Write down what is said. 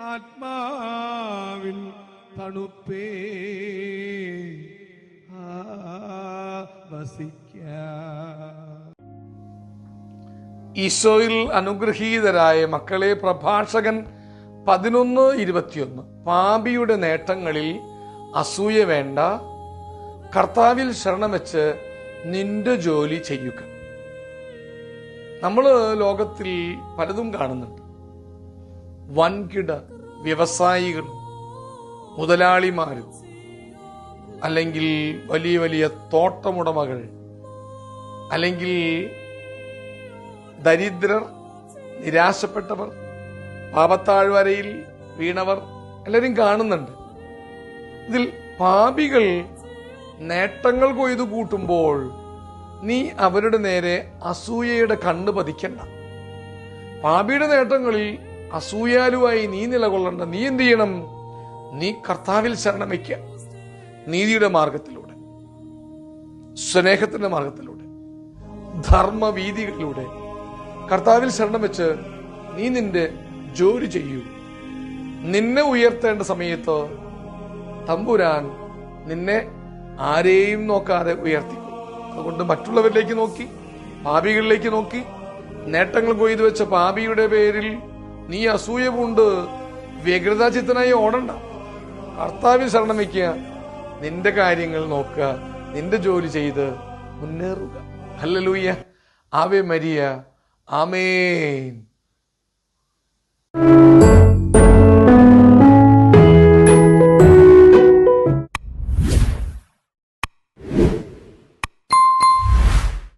ആത്മാവിൻ തണുപ്പേ. വസിക്ക. ഈശോയിൽ അനുഗ്രഹീതരായ മക്കളെ പ്രഭാഷകൻ പതിനൊന്ന് ഇരുപത്തിയൊന്ന്. പാപിയുടെ നേട്ടങ്ങളിൽ അസൂയ വേണ്ട. കർത്താവിൽ ശരണം വെച്ച് നിന്റെ ജോലി ചെയ്യുക. നമ്മൾ ലോകത്തിൽ പലതും കാണുന്നുണ്ട്. വൻകിട വ്യവസായികൾ മുതലാളിമാരും അല്ലെങ്കിൽ വലിയ വലിയ തോട്ടമുടമകൾ അല്ലെങ്കിൽ ദരിദ്രർ നിരാശപ്പെട്ടവർ പാപത്താഴ്വരയിൽ വീണവർ എല്ലാവരും കാണുന്നുണ്ട്. ഇതിൽ പാപികൾ നേട്ടങ്ങൾ കൊയ്തു കൂട്ടുമ്പോൾ നീ അവരുടെ നേരെ അസൂയയുടെ കണ്ണ് പതിക്കണ്ട. പാപിയുടെ നേട്ടങ്ങളിൽ അസൂയാലുവായി നീ നിലകൊള്ളണ്ട. നീ എന്ത് ചെയ്യണം? നീ കർത്താവിൽ ശരണം വയ്ക്കുക നീതിയുടെ മാർഗത്തിലൂടെ സ്നേഹത്തിന്റെ മാർഗത്തിലൂടെ ധർമ്മവീതികളിലൂടെ കർത്താവിൽ ശരണം വെച്ച് നീ നിന്റെ ജോലി ചെയ്യൂ. നിന്നെ ഉയർത്തേണ്ട സമയത്ത് തമ്പുരാൻ നിന്നെ ആരെയും നോക്കാതെ ഉയർത്തിക്കും. അതുകൊണ്ട് മറ്റുള്ളവരിലേക്ക് നോക്കി പാപികളിലേക്ക് നോക്കി നേട്ടങ്ങൾ കൊയ്തു വെച്ച പാപിയുടെ പേരിൽ നീ അസൂയ പൂണ്ട് വ്യഗ്രതാചിത്തനായി ഓടണ്ട. കർത്താവിൽ ശരണം വയ്ക്കുക. നിന്റെ കാര്യങ്ങൾ നോക്കുക. നിന്റെ ജോലി ചെയ്ത് മുന്നേറുക. ഹല്ലേലൂയ. Ave Maria. ആമേൻ.